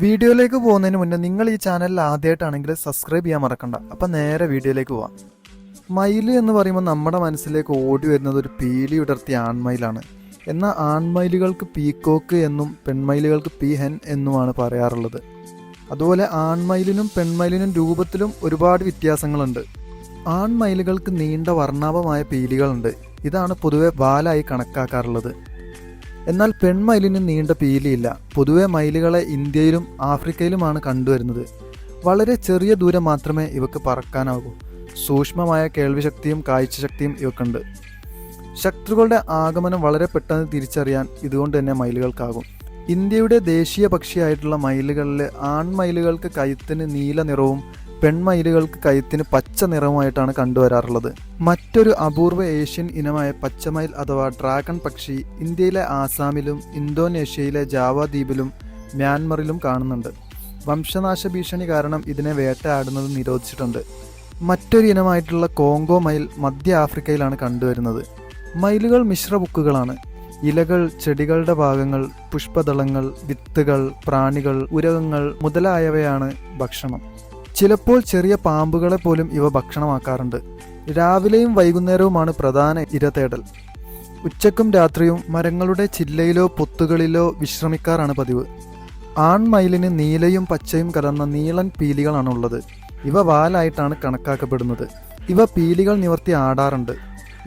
വീഡിയോയിലേക്ക് പോകുന്നതിന് മുന്നേ നിങ്ങൾ ഈ ചാനലിൽ ആദ്യമായിട്ടാണെങ്കിൽ സബ്സ്ക്രൈബ് ചെയ്യാൻ മറക്കണ്ട. അപ്പം നേരെ വീഡിയോയിലേക്ക് പോവാം. മയിൽ എന്ന് പറയുമ്പോൾ നമ്മുടെ മനസ്സിലേക്ക് ഓടി വരുന്നത് ഒരു പീലി വിടർത്തിയ ആൺമയിലാണ്. എന്നാൽ ആൺമയിലുകൾക്ക് പീക്കോക്ക് എന്നും പെൺമയിലുകൾക്ക് പീഹൻ എന്നുമാണ് പറയാറുള്ളത്. അതുപോലെ ആൺമയിലിനും പെൺമയിലിനും രൂപത്തിലും ഒരുപാട് വ്യത്യാസങ്ങളുണ്ട്. ആൺമയിലുകൾക്ക് നീണ്ട വർണാഭമായ പീലികളുണ്ട്. ഇതാണ് പൊതുവെ ബാലായി കണക്കാക്കാറുള്ളത്. എന്നാൽ പെൺമയിലിന് നീണ്ട പീലിയില്ല. പൊതുവെ മയിലുകളെ ഇന്ത്യയിലും ആഫ്രിക്കയിലുമാണ് കണ്ടുവരുന്നത്. വളരെ ചെറിയ ദൂരം മാത്രമേ ഇവക്ക് പറക്കാനാകൂ സൂക്ഷ്മമായ കേൾവിശക്തിയും കാഴ്ചശക്തിയും ഇവക്കുണ്ട്. ശത്രുക്കളുടെ ആഗമനം വളരെ പെട്ടെന്ന് തിരിച്ചറിയാൻ ഇതുകൊണ്ട് തന്നെ മയിലുകൾക്കാകും. ഇന്ത്യയുടെ ദേശീയ പക്ഷിയായിട്ടുള്ള മയിലുകളിൽ ആൺമയിലുകൾക്ക് കഴുത്തിന് നീല നിറവും പെൺമയിലുകൾക്ക് കഴുത്തിന് പച്ച നിറവുമായിട്ടാണ് കണ്ടുവരാറുള്ളത്. മറ്റൊരു അപൂർവ ഏഷ്യൻ ഇനമായ പച്ചമയിൽ അഥവാ ഡ്രാഗൺ പക്ഷി ഇന്ത്യയിലെ ആസാമിലും ഇന്തോനേഷ്യയിലെ ജാവ ദ്വീപിലും മ്യാൻമറിലും കാണുന്നുണ്ട്. വംശനാശ ഭീഷണി കാരണം ഇതിനെ വേട്ടയാടുന്നത് നിരോധിച്ചിട്ടുണ്ട്. മറ്റൊരു ഇനമായിട്ടുള്ള കോങ്കോ മയിൽ മധ്യ ആഫ്രിക്കയിലാണ് കണ്ടുവരുന്നത്. മയിലുകൾ മിശ്രബുക്കുകളാണ് ഇലകൾ ചെടികളുടെ ഭാഗങ്ങൾ പുഷ്പദളങ്ങൾ വിത്തുകൾ പ്രാണികൾ ഉരകങ്ങൾ മുതലായവയാണ് ഭക്ഷണം. ചിലപ്പോൾ ചെറിയ പാമ്പുകളെ പോലും ഇവ ഭക്ഷണമാക്കാറുണ്ട്. രാവിലെയും വൈകുന്നേരവുമാണ് പ്രധാന ഇരതേടൽ. ഉച്ചക്കും രാത്രിയും മരങ്ങളുടെ ചില്ലയിലോ പൊത്തുകളിലോ വിശ്രമിക്കാറാണ് പതിവ്. ആൺമയിലിന് നീലയും പച്ചയും കലർന്ന നീളൻ പീലികളാണുള്ളത്. ഇവ വാലായിട്ടാണ് കണക്കാക്കപ്പെടുന്നത്. ഇവ പീലികൾ നിവർത്തി ആടാറുണ്ട്.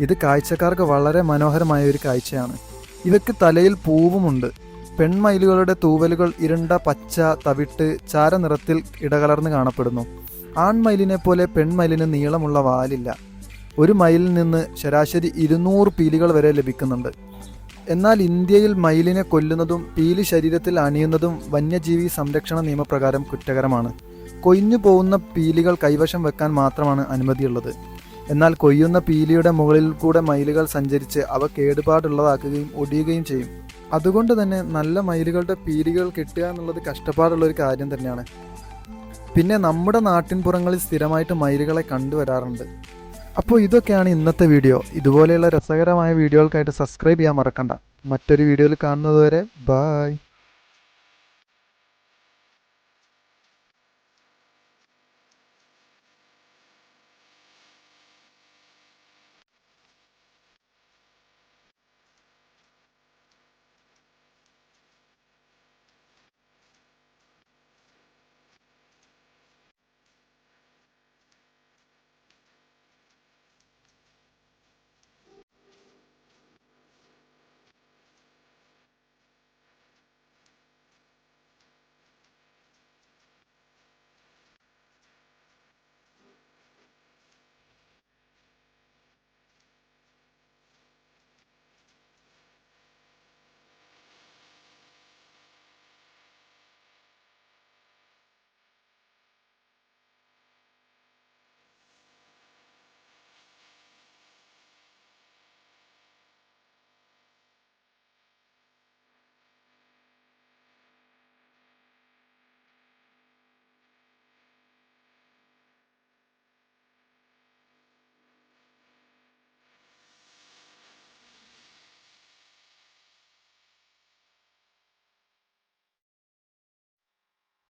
ഇത് കാഴ്ചക്കാർക്ക് വളരെ മനോഹരമായ ഒരു കാഴ്ചയാണ്. ഇവയ്ക്ക് തലയിൽ പൂവുമുണ്ട്. പെൺമയിലുകളുടെ തൂവലുകൾ ഇരുണ്ട പച്ച തവിട്ട് ചാരനിറത്തിൽ ഇടകലർന്ന് കാണപ്പെടുന്നു. ആൺമയിലിനെ പോലെ പെൺമയിലിന് നീളമുള്ള വാലില്ല. ഒരു മയിലിൽ നിന്ന് ശരാശരി ഇരുന്നൂറ് പീലികൾ വരെ ലഭിക്കുന്നുണ്ട്. എന്നാൽ ഇന്ത്യയിൽ മയിലിനെ കൊല്ലുന്നതും പീലി ശരീരത്തിൽ അണിയുന്നതും വന്യജീവി സംരക്ഷണ നിയമപ്രകാരം കുറ്റകരമാണ്. കൊയ്ഞ്ഞു പോകുന്ന പീലികൾ കൈവശം വെക്കാൻ മാത്രമാണ് അനുമതിയുള്ളത്. എന്നാൽ കൊയ്യുന്ന പീലിയുടെ മുകളിൽ കൂടെ മയിലുകൾ സഞ്ചരിച്ച് അവ കേടുപാടുള്ളതാക്കുകയും ഒടിയുകയും ചെയ്യും. അതുകൊണ്ട് തന്നെ നല്ല മയിലുകളുടെ പീലികൾ കിട്ടുക എന്നുള്ളത് കഷ്ടപ്പാടുള്ള ഒരു കാര്യം തന്നെയാണ്. പിന്നെ നമ്മുടെ നാട്ടിൻപുറങ്ങളിൽ സ്ഥിരമായിട്ട് മയിലുകളെ കണ്ടുവരാറുണ്ട്. അപ്പോൾ ഇതൊക്കെയാണ് ഇന്നത്തെ വീഡിയോ. ഇതുപോലെയുള്ള രസകരമായ വീഡിയോകൾക്കായിട്ട് സബ്സ്ക്രൈബ് ചെയ്യാൻ മറക്കണ്ട. മറ്റൊരു വീഡിയോയിൽ കാണുന്നതുവരെ ബായ്